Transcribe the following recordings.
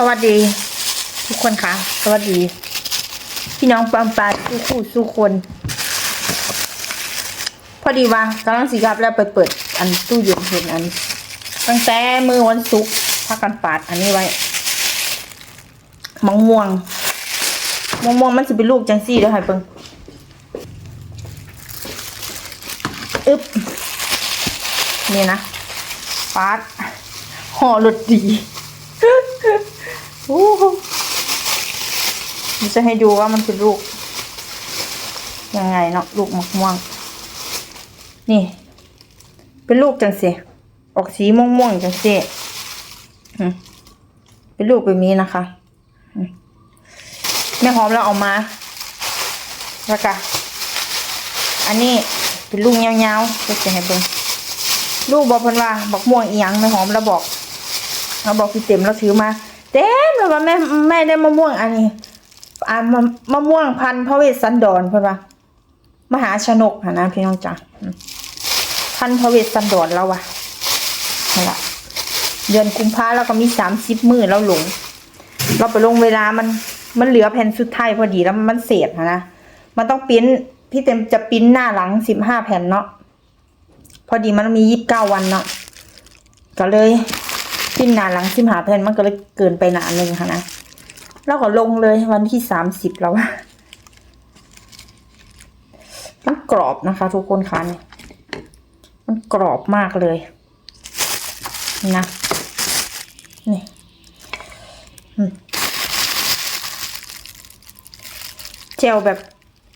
สวัสดี ทุกคนคะสวัสดี พี่น้องปามปาสู้คู่สู้คน พอดีว่ากำลังสิกลับแล้วไปเปิดอันตู้เย็นเห็นอัน ตั้งแต่มือวันศุกร์พักกันปาดอันนี้ไว้มะม่วงมะม่วงมันจะเป็นลูกจังซี่เด้อให้เบิ่งอึ๊บนี่นะปาดห่อรสดี โอ้มันจะให้ดูว่ามันเป็นลูก ยังไงเนาะลูกมะม่วง นี่ เป็นลูกจังสีออกสีม่วงม่วงๆจังสีเป็นลูกแบบนี้นะคะอืมแม่หอมเราเอามาแล้วก็อันนี้เป็นลูกยาวๆก็จะให้เบิ่งลูกบอกเพิ่นว่าบอกม่วงอีหยังแม่หอมเราบอกเราบอกพี่เต็มเราถือมา เต็มเลยว่าแม่แม่ได้มะม่วงอันนี้อ่ามะมะม่วงพันธุ์พระเวสสันดรเพิ่นว่ามหาชนกหนนะพี่น้องจ๋าพันธุ์พระเวสสันดรแล้วว่ะนี่ละเดือนกุมภาแล้วก็มีสามสิบมือแล้วหลง เราไปลงเวลามันมันเหลือแผ่นสุดท้ายพอดีแล้วมันเศษนะมันต้องปริ้นพี่เต็มจะปริ้นหน้าหลังสิบห้าแผ่นเนาะพอดีมันมียี่สิบเก้าวันเนาะก็เลย ปริ้นหน้าหลังสิบห้าแผ่นมันก็เลยเกินไปหนาหนึ่งค่ะนะแล้วก็ลงเลยวันที่สามสิบแล้วอะมันกรอบนะคะ ทุกคนคะเนี่ยมันกรอบมากเลยนะนี่เจลแบบ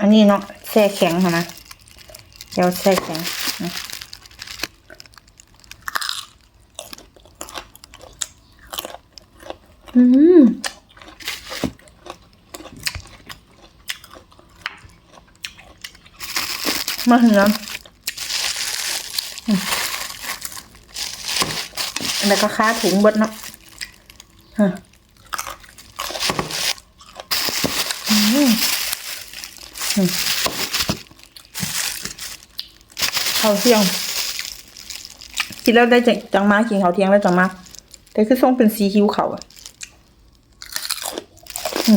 อันนี้เนาะแช่แข็งค่ะนะเจลแช่แข็งนะ อืมมาถึงแล้วอืมแล้วก็ค้าถุงบดเนาะฮะข้าวเที่ยง กินแล้วได้จังมากินข้าวเที่ยงแล้วจังมาแต่คือส่งเป็นสีคิ้วเขาอะ ทร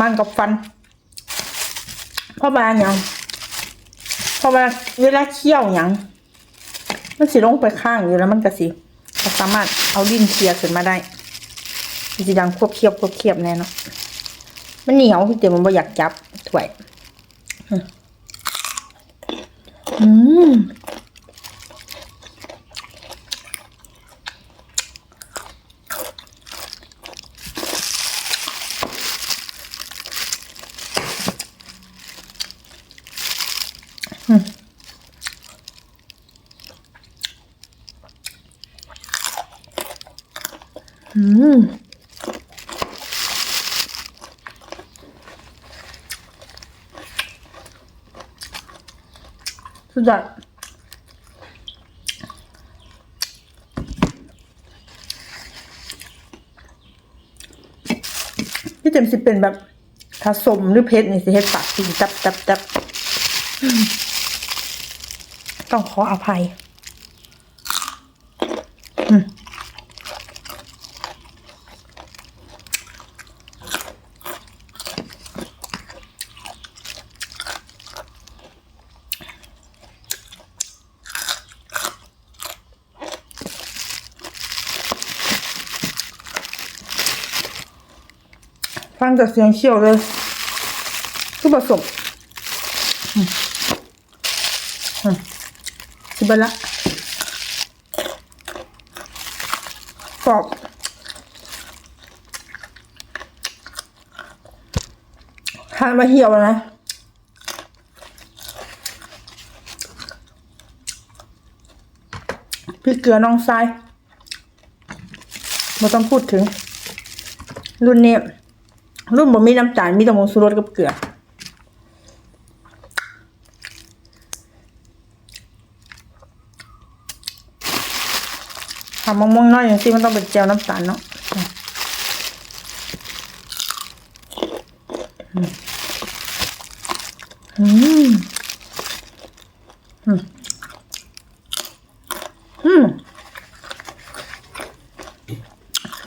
มานกับฟัน เพราะว่าหยังเพราะว่าเวลาเคี่ยวหยังมันสิลงไปข้างอยู่แล้วมันก็สิ ก็สามารถเอาดิ้นเคลียร์ขึ้นมาได้สีดังควบเคียบควบเคียบแน่เนาะมันเหนียวพี่เตี๋ยวมันบ่อยากจับถ้วยอืม มสุดยอดพี่เต็มสิเป็นแบบถ้าสมหรือเพชรนี่สิเฮ็ดปากจริจับจับจับต้องขออภัย ฟังจากเสียงเชี่ยวเลยคือผสมอืมอืมสิบละกรอบทานมาเหี่ยวแล้วนะพริกเกลือน้องทรายไม่ต้องพูดถึง รุ่นนี้ รุ่นบ่มีน้ำตาลมีแต่ผงชูรสกับเกลือำมะม่วงน้อยอย่างที่มันต้องเป็นเจียวน้ำตาลเนาะอืมอืมอืม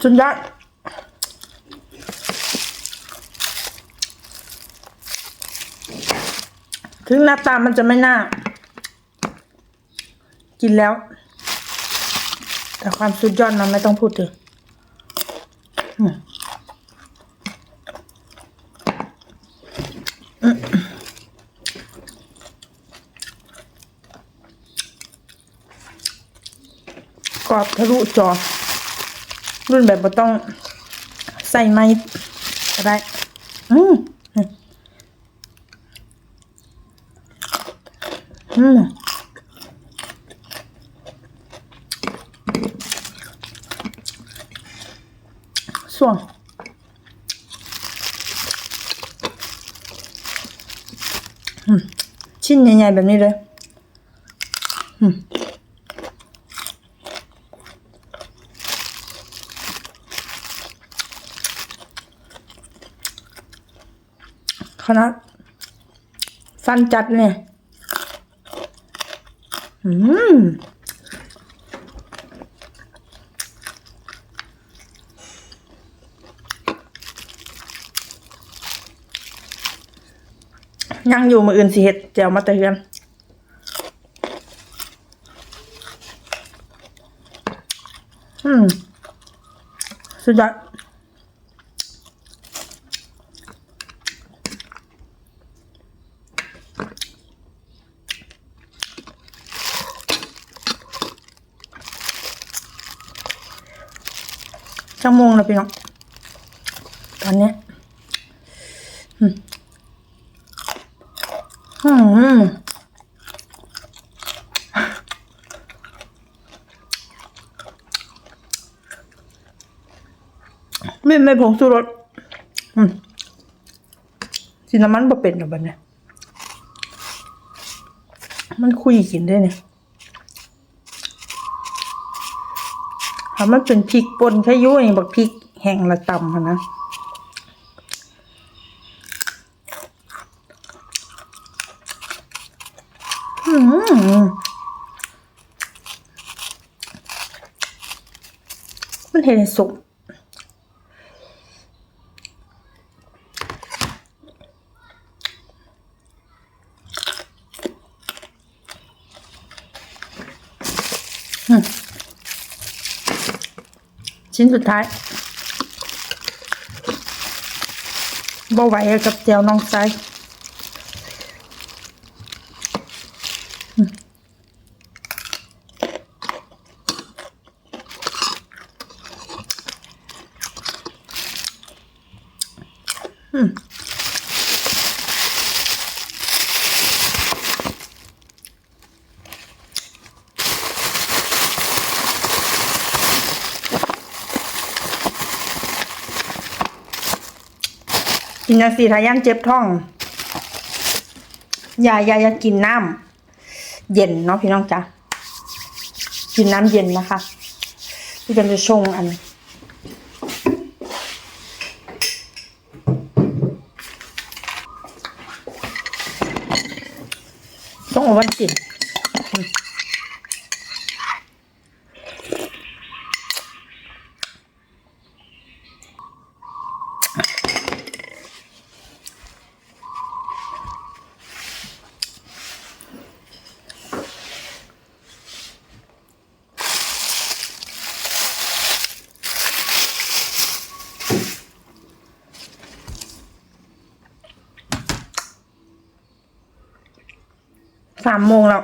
สุดยอด ถึงหน้าตามันจะไม่น่า กินแล้ว แต่ความสุดยอดมันไม่ต้องพูดถึงกรอบทะลุจอ รุ่นแบบไม่ต้องใส่ไม้ก็ได้ อืม อืมส่วนอืมชิ้นใหญ่ๆแบบนี้เลยอืมขนาดฟันจัดเนี่ย อืมยังอยู่มืออื่นสิเห็ดแจวมาแต่เฮือนอืมสุดยอด ชั่วโมงแล้วพี่น้องตอนนี้ยอืมไม่ไม่ผงชูรสอืมสิน้ำมันบ่เป็นหรอแบบเนี้ยมันคุยกินได้เนี่ย ถ้ามันเป็นพริกป่นแค่ยุ่ยบักพริกแห้งละตำนนะอืมมันเห็นสุก ชิ้นสุดท้ายบ่ไหวกับเจียวน้องไซ กินยาสีทายันเจ็บท้องอย่าอย่าอย่ากินน้ำเย็นเนาะพี่น้องจ๊ะกินน้ำเย็นนะคะพี่จะจะชงอัน ต้องเอาวันกิน สามโมงแล้ว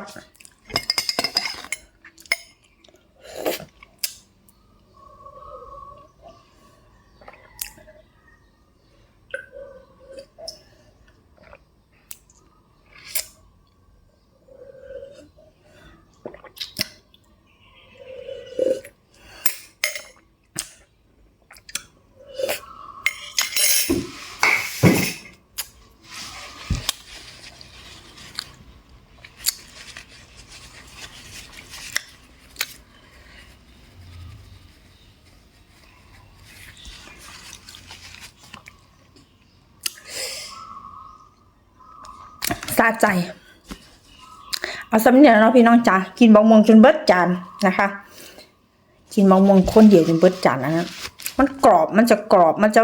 สะใจ เอาสำเนียงเนาะพี่น้องจ๋ากินบะม่วงจนเบิดจานนะคะ กินบะม่วงคนเดียวจนเบิดจานอันนั้นมันกรอบมันจะกรอบมันจะ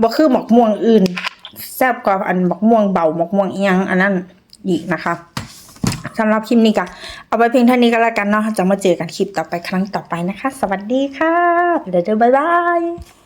บ่คือหมกม่วงอื่น แซ่บกว่าอันหมกม่วงเบาหมกม่วงเอียงอันนั้นอีกนะคะสำหรับคลิปนี้ก็เอาไว้เพียงเท่านี้ก็แล้วกันเนาะจะมาเจอกันคลิปต่อไปครั้งต่อไปนะคะ สวัสดีค่ะเดี๋ยวเจอบ๊ายบาย